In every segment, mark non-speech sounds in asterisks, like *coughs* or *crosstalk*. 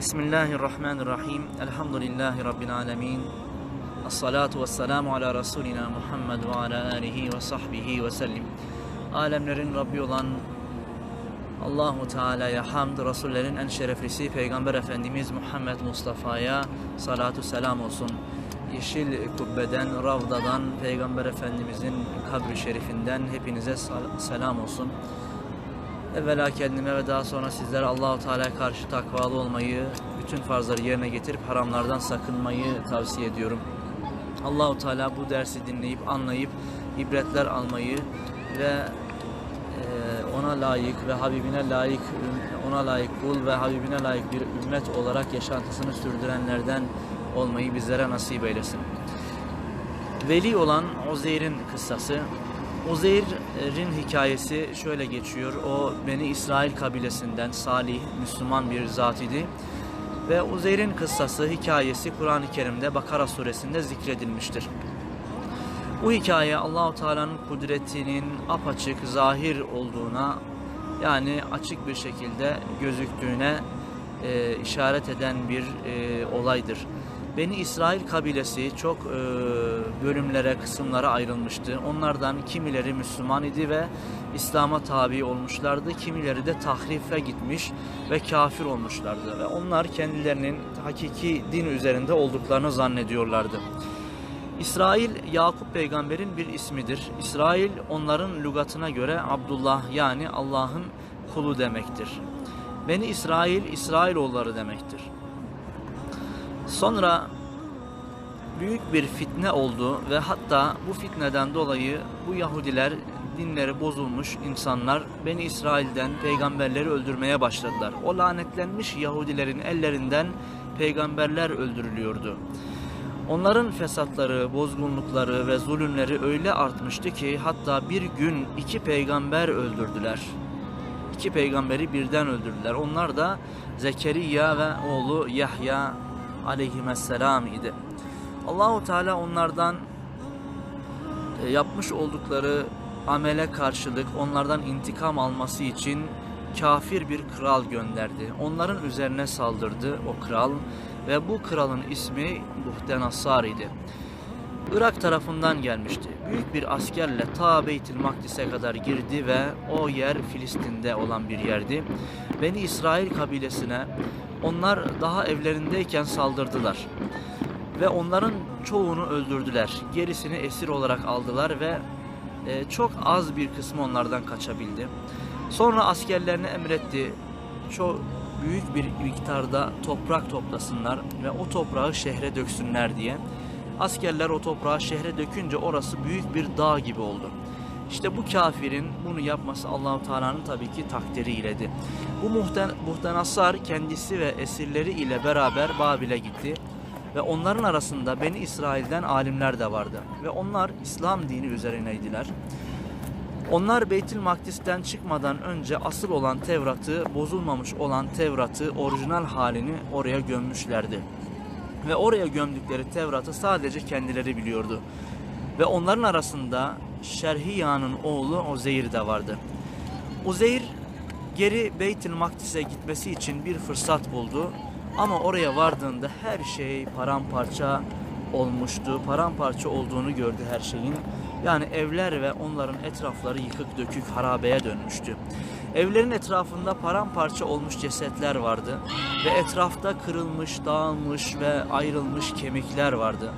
Bismillahirrahmanirrahim. Elhamdülillahi Rabbil alemin. Esselatu vesselamu ala Resulina Muhammed ve ala alihi ve sahbihi ve sellim. Alemlerin Rabbi olan Allahu Teala'ya hamd, Resullerin en şereflisi Peygamber Efendimiz Muhammed Mustafa'ya salatu selam olsun. Yeşil kubbeden, Ravda'dan, Peygamber Efendimizin kabri şerifinden hepinize sal- selam olsun. Evvela kendime ve daha sonra sizlere Allahu Teala'ya karşı takvalı olmayı, bütün farzları yerine getirip haramlardan sakınmayı tavsiye ediyorum. Allahu Teala bu dersi dinleyip anlayıp ibretler almayı ve e, ona layık ve Habibine layık ona layık kul ve Habibine layık bir ümmet olarak yaşantısını sürdürenlerden olmayı bizlere nasip eylesin. Veli olan Uzeyr'in kıssası. Uzeyr'in hikayesi şöyle geçiyor. O Beni İsrail kabilesinden salih, Müslüman bir zat idi. Ve Uzeyr'in kıssası, hikayesi Kur'an-ı Kerim'de Bakara suresinde zikredilmiştir. Bu hikaye Allahu Teala'nın kudretinin apaçık, zahir olduğuna yani açık bir şekilde gözüktüğüne e, işaret eden bir e, olaydır. Beni İsrail kabilesi çok e, bölümlere, kısımlara ayrılmıştı. Onlardan kimileri Müslüman idi ve İslam'a tabi olmuşlardı. Kimileri de tahrife gitmiş ve kafir olmuşlardı. Ve onlar kendilerinin hakiki din üzerinde olduklarını zannediyorlardı. İsrail Yakup peygamberin bir ismidir. İsrail onların lügatına göre Abdullah yani Allah'ın kulu demektir. Beni İsrail İsrailoğulları demektir. Sonra büyük bir fitne oldu ve hatta bu fitneden dolayı bu Yahudiler dinleri bozulmuş insanlar Beni İsrail'den peygamberleri öldürmeye başladılar. O lanetlenmiş Yahudilerin ellerinden peygamberler öldürülüyordu. Onların fesatları, bozgunlukları ve zulümleri öyle artmıştı ki hatta bir gün iki peygamber öldürdüler. İki peygamberi birden öldürdüler. Onlar da Zekeriya ve oğlu Yahya aleyhisselam idi. Allahu Teala onlardan e, yapmış oldukları amele karşılık onlardan intikam alması için kafir bir kral gönderdi. Onların üzerine saldırdı o kral ve bu kralın ismi Buhtenassar idi. Irak tarafından gelmişti. Büyük bir askerle ta Beytül Makdis'e kadar girdi ve o yer Filistin'de olan bir yerdi. Beni İsrail kabilesine onlar daha evlerindeyken saldırdılar. Ve onların çoğunu öldürdüler. Gerisini esir olarak aldılar ve e, çok az bir kısmı onlardan kaçabildi. Sonra askerlerine emretti. Çok büyük bir miktarda toprak toplasınlar ve o toprağı şehre döksünler diye. Askerler o toprağı şehre dökünce orası büyük bir dağ gibi oldu. İşte bu kafirin bunu yapması Allahu Teala'nın tabii ki takdiriydi. Bu muhten, Muhtenassar kendisi ve esirleri ile beraber Babil'e gitti ve onların arasında Beni İsrail'den alimler de vardı ve onlar İslam dini üzerineydiler. Onlar Beytül Makdis'ten çıkmadan önce asıl olan Tevrat'ı, bozulmamış olan Tevrat'ı, orijinal halini oraya gömmüşlerdi. Ve oraya gömdükleri Tevrat'ı sadece kendileri biliyordu. Ve onların arasında Şerhiya'nın oğlu Uzeyr de vardı. Uzeyr geri Beytül Makdis'e gitmesi için bir fırsat buldu. Ama oraya vardığında her şey paramparça olmuştu. Paramparça olduğunu gördü her şeyin. Yani evler ve onların etrafları yıkık dökük harabeye dönmüştü. Evlerin etrafında paramparça olmuş cesetler vardı ve etrafta kırılmış, dağılmış ve ayrılmış kemikler vardı.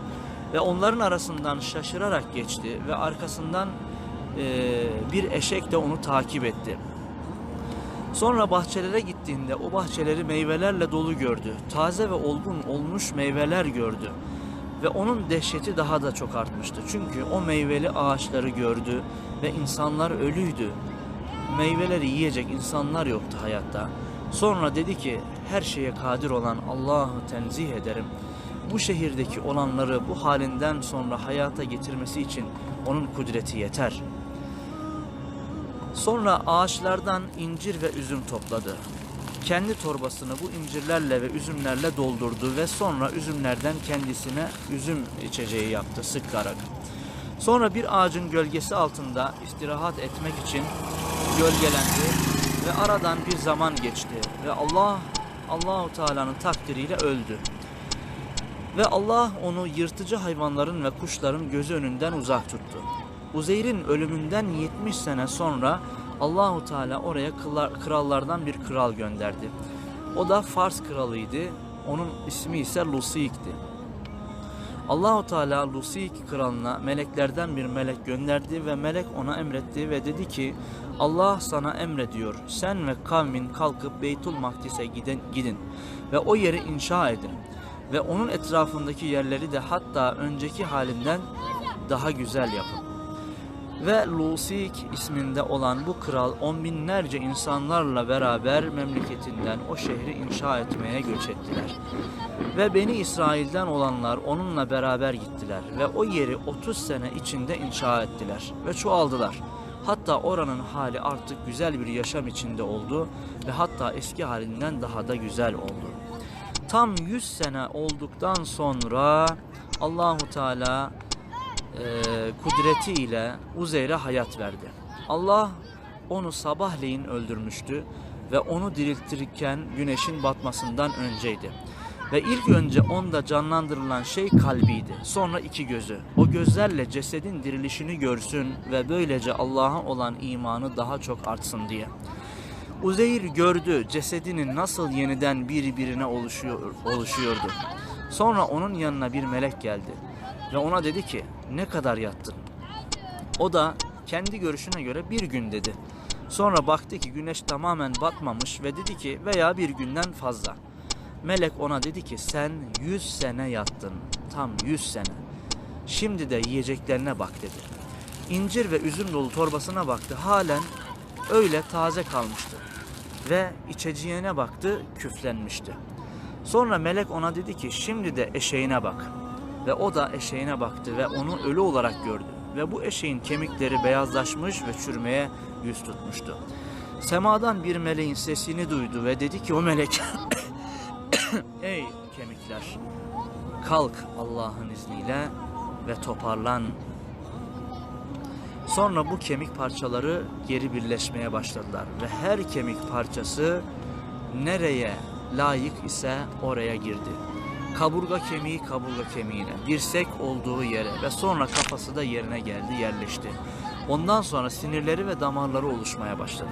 Ve onların arasından şaşırarak geçti ve arkasından eee, bir eşek de onu takip etti. Sonra bahçelere gittiğinde o bahçeleri meyvelerle dolu gördü. Taze ve olgun olmuş meyveler gördü. Ve onun dehşeti daha da çok artmıştı. Çünkü o meyveli ağaçları gördü ve insanlar ölüydü. Meyveleri yiyecek insanlar yoktu hayatta. Sonra dedi ki her şeye kadir olan Allah'ı tenzih ederim. Bu şehirdeki olanları bu halinden sonra hayata getirmesi için onun kudreti yeter.'' Sonra ağaçlardan incir ve üzüm topladı. Kendi torbasını bu incirlerle ve üzümlerle doldurdu ve sonra üzümlerden kendisine üzüm içeceği yaptı sıkarak. Sonra bir ağacın gölgesi altında istirahat etmek için gölgelendi ve aradan bir zaman geçti ve Allah Allahu Teala'nın takdiriyle öldü. Ve Allah onu yırtıcı hayvanların ve kuşların gözü önünden uzak tuttu. Uzeyr'in ölümünden 70 sene sonra Allahu Teala oraya krallardan bir kral gönderdi. O da Fars kralıydı. Onun ismi ise Lusik'ti. Allahu Teala Lusik kralına meleklerden bir melek gönderdi ve melek ona emretti ve dedi ki Allah sana emrediyor. Sen ve kavmin kalkıp Beytul Makdis'e gidin, gidin ve o yeri inşa edin ve onun etrafındaki yerleri de hatta önceki halinden daha güzel yapın. Ve Lusik isminde olan bu kral on binlerce insanlarla beraber memleketinden o şehri inşa etmeye göç ettiler. Ve Beni İsrail'den olanlar onunla beraber gittiler ve o yeri 30 sene içinde inşa ettiler ve çoğaldılar. Hatta oranın hali artık güzel bir yaşam içinde oldu ve hatta eski halinden daha da güzel oldu. Tam 100 sene olduktan sonra Allahu Teala e, kudretiyle Uzeyr'e hayat verdi. Allah onu sabahleyin öldürmüştü ve onu diriltirken güneşin batmasından önceydi. Ve ilk önce onda canlandırılan şey kalbiydi. Sonra iki gözü. O gözlerle cesedin dirilişini görsün ve böylece Allah'a olan imanı daha çok artsın diye. Uzeyr gördü cesedinin nasıl yeniden birbirine oluşuyor, oluşuyordu. Sonra onun yanına bir melek geldi ve ona dedi ki ne kadar yattın? O da kendi görüşüne göre bir gün dedi. Sonra baktı ki güneş tamamen batmamış ve dedi ki veya bir günden fazla. Melek ona dedi ki sen yüz sene yattın. Tam yüz sene. Şimdi de yiyeceklerine bak dedi. İncir ve üzüm dolu torbasına baktı. Halen öyle taze kalmıştı. Ve içeceğine baktı küflenmişti. Sonra melek ona dedi ki şimdi de eşeğine bak. Ve o da eşeğine baktı ve onu ölü olarak gördü. Ve bu eşeğin kemikleri beyazlaşmış ve çürümeye yüz tutmuştu. Semadan bir meleğin sesini duydu ve dedi ki o melek *coughs* Ey kemikler kalk Allah'ın izniyle ve toparlan. Sonra bu kemik parçaları geri birleşmeye başladılar ve her kemik parçası nereye layık ise oraya girdi. Kaburga kemiği kaburga kemiğine, dirsek olduğu yere ve sonra kafası da yerine geldi, yerleşti. Ondan sonra sinirleri ve damarları oluşmaya başladı.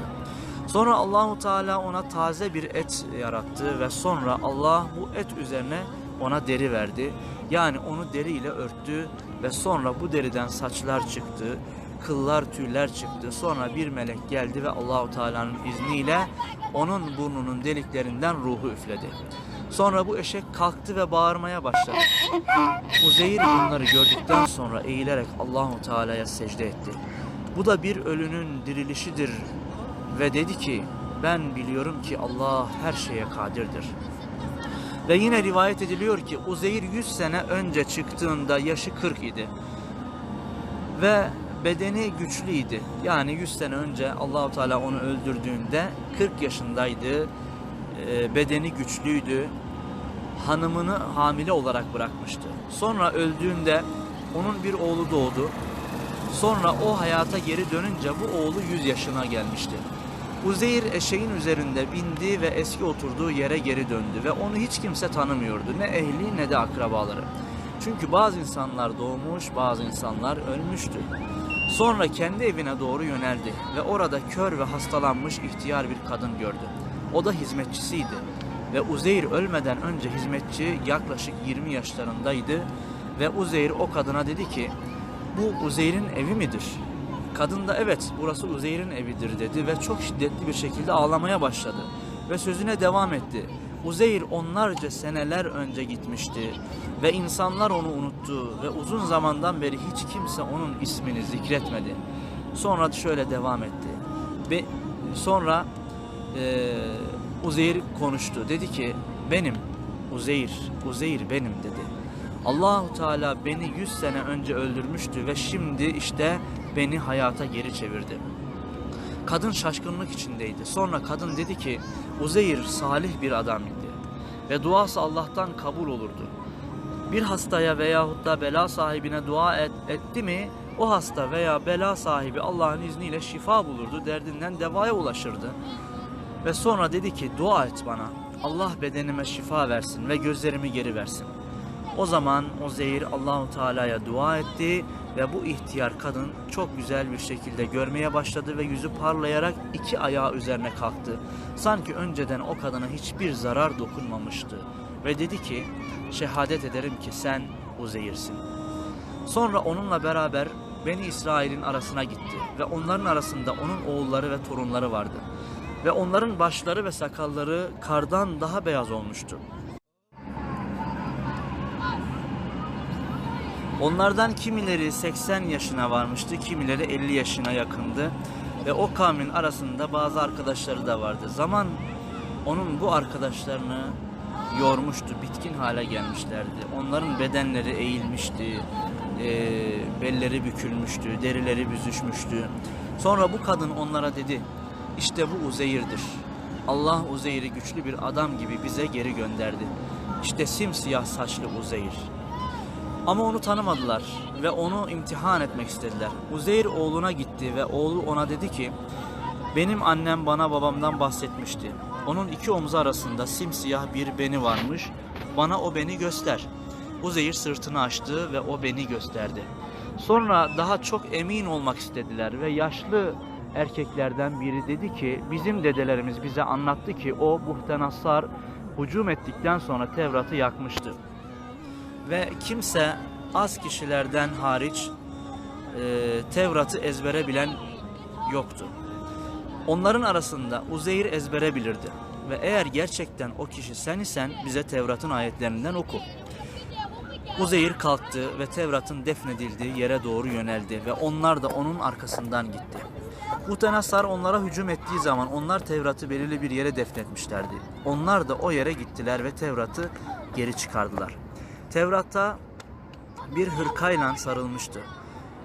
Sonra Allahu Teala ona taze bir et yarattı ve sonra Allah bu et üzerine ona deri verdi. Yani onu deriyle örttü ve sonra bu deriden saçlar çıktı, kıllar, tüyler çıktı. Sonra bir melek geldi ve Allahu Teala'nın izniyle onun burnunun deliklerinden ruhu üfledi. Sonra bu eşek kalktı ve bağırmaya başladı. Uzeyr bunları gördükten sonra eğilerek Allahu Teala'ya secde etti. Bu da bir ölünün dirilişidir ve dedi ki ben biliyorum ki Allah her şeye kadirdir. Ve yine rivayet ediliyor ki Uzeyr 100 sene önce çıktığında yaşı 40 idi. Ve bedeni güçlüydü. Yani 100 sene önce Allahu Teala onu öldürdüğünde 40 yaşındaydı. Ee, bedeni güçlüydü. Hanımını hamile olarak bırakmıştı. Sonra öldüğünde onun bir oğlu doğdu. Sonra o hayata geri dönünce bu oğlu 100 yaşına gelmişti. Uzeyr eşeğin üzerinde bindi ve eski oturduğu yere geri döndü ve onu hiç kimse tanımıyordu. Ne ehli ne de akrabaları. Çünkü bazı insanlar doğmuş, bazı insanlar ölmüştü. Sonra kendi evine doğru yöneldi ve orada kör ve hastalanmış ihtiyar bir kadın gördü. O da hizmetçisiydi ve Uzeyr ölmeden önce hizmetçi yaklaşık 20 yaşlarındaydı ve Uzeyr o kadına dedi ki bu Uzeyr'in evi midir? Kadın da evet burası Uzeyr'in evidir dedi ve çok şiddetli bir şekilde ağlamaya başladı. Ve sözüne devam etti. Uzeyr onlarca seneler önce gitmişti ve insanlar onu unuttu ve uzun zamandan beri hiç kimse onun ismini zikretmedi. Sonra şöyle devam etti. Ve sonra eee Uzeyr konuştu. Dedi ki benim Uzeyr, Uzeyr benim dedi. Allahu Teala beni 100 sene önce öldürmüştü ve şimdi işte beni hayata geri çevirdi. Kadın şaşkınlık içindeydi. Sonra kadın dedi ki Uzeyr salih bir adam idi ve duası Allah'tan kabul olurdu. Bir hastaya veyahut da bela sahibine dua et, etti mi o hasta veya bela sahibi Allah'ın izniyle şifa bulurdu, derdinden devaya ulaşırdı. Ve sonra dedi ki dua et bana. Allah bedenime şifa versin ve gözlerimi geri versin. O zaman Uzeyr Allahu Teala'ya dua etti ve bu ihtiyar kadın çok güzel bir şekilde görmeye başladı ve yüzü parlayarak iki ayağı üzerine kalktı. Sanki önceden o kadına hiçbir zarar dokunmamıştı. Ve dedi ki, şehadet ederim ki sen Uzeyr'sin. Sonra onunla beraber Beni İsrail'in arasına gitti ve onların arasında onun oğulları ve torunları vardı. Ve onların başları ve sakalları kardan daha beyaz olmuştu. Onlardan kimileri 80 yaşına varmıştı, kimileri 50 yaşına yakındı. Ve o kavmin arasında bazı arkadaşları da vardı. Zaman onun bu arkadaşlarını yormuştu, bitkin hale gelmişlerdi. Onların bedenleri eğilmişti, eee, belleri bükülmüştü, derileri büzüşmüştü. Sonra bu kadın onlara dedi, işte bu Uzeyr'dir. Allah Uzeyr'i güçlü bir adam gibi bize geri gönderdi. İşte simsiyah saçlı Uzeyr. Ama onu tanımadılar ve onu imtihan etmek istediler. Uzeyr oğluna gitti ve oğlu ona dedi ki, benim annem bana babamdan bahsetmişti. Onun iki omzu arasında simsiyah bir beni varmış. Bana o beni göster. Uzeyr sırtını açtı ve o beni gösterdi. Sonra daha çok emin olmak istediler ve yaşlı erkeklerden biri dedi ki bizim dedelerimiz bize anlattı ki o Buhtenassar hücum ettikten sonra Tevrat'ı yakmıştı. Ve kimse az kişilerden hariç e, Tevrat'ı ezbere bilen yoktu. Onların arasında Uzeyr ezbere bilirdi. Ve eğer gerçekten o kişi sen isen bize Tevrat'ın ayetlerinden oku. Uzeyr kalktı ve Tevrat'ın defnedildiği yere doğru yöneldi ve onlar da onun arkasından gitti. Muhtenassar onlara hücum ettiği zaman onlar Tevrat'ı belirli bir yere defnetmişlerdi. Onlar da o yere gittiler ve Tevrat'ı geri çıkardılar. Tevrat'ta bir hırkayla sarılmıştı.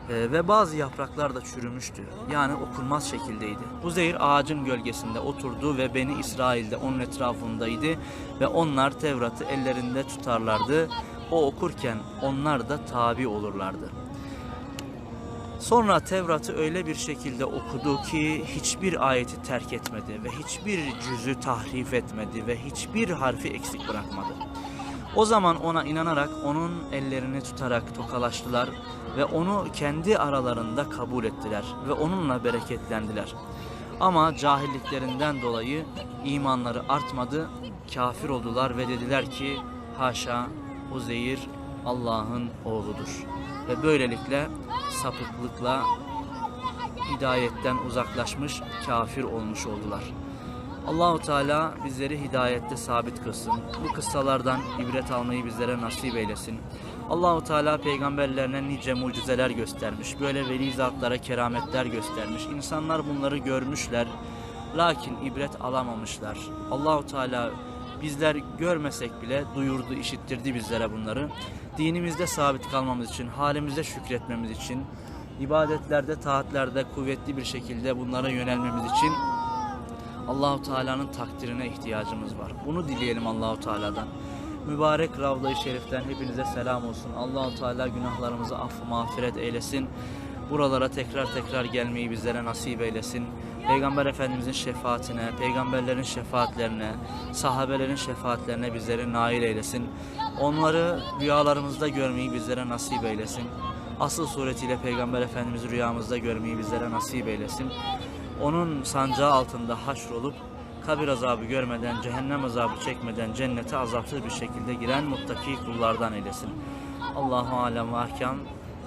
Ee, ve bazı yapraklar da çürümüştü. Yani okunmaz şekildeydi. Uzeyr ağacın gölgesinde oturdu ve Beni İsrail'de onun etrafındaydı ve onlar Tevrat'ı ellerinde tutarlardı. O okurken onlar da tabi olurlardı. Sonra Tevrat'ı öyle bir şekilde okudu ki hiçbir ayeti terk etmedi ve hiçbir cüzü tahrif etmedi ve hiçbir harfi eksik bırakmadı. O zaman ona inanarak onun ellerini tutarak tokalaştılar ve onu kendi aralarında kabul ettiler ve onunla bereketlendiler. Ama cahilliklerinden dolayı imanları artmadı, kafir oldular ve dediler ki haşa Uzeyr Allah'ın oğludur. Ve böylelikle sapıklıkla hidayetten uzaklaşmış, kafir olmuş oldular. Allahu Teala bizleri hidayette sabit kılsın. Bu kıssalardan ibret almayı bizlere nasip eylesin. Allahu Teala peygamberlerine nice mucizeler göstermiş. Böyle veli zatlara kerametler göstermiş. İnsanlar bunları görmüşler. Lakin ibret alamamışlar. Allahu Teala bizler görmesek bile duyurdu, işittirdi bizlere bunları. Dinimizde sabit kalmamız için, halimizde şükretmemiz için, ibadetlerde, taatlerde kuvvetli bir şekilde bunlara yönelmemiz için Allahu Teala'nın takdirine ihtiyacımız var. Bunu dileyelim Allahu Teala'dan. Mübarek Ravda-i Şerif'ten hepinize selam olsun. Allahu Teala günahlarımızı affı mağfiret eylesin. Buralara tekrar tekrar gelmeyi bizlere nasip eylesin. Peygamber Efendimizin şefaatine, peygamberlerin şefaatlerine, sahabelerin şefaatlerine bizleri nail eylesin. Onları rüyalarımızda görmeyi bizlere nasip eylesin. Asıl suretiyle Peygamber Efendimiz'i rüyamızda görmeyi bizlere nasip eylesin onun sancağı altında haşrolup kabir azabı görmeden, cehennem azabı çekmeden cennete azapsız bir şekilde giren muttaki kullardan eylesin. Allahu alem ve ahkam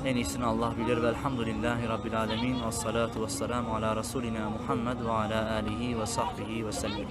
en iyisini Allah bilir ve elhamdülillahi rabbil alemin ve salatu ve selamu ala Resulina Muhammed ve ala alihi ve sahbihi ve sellem.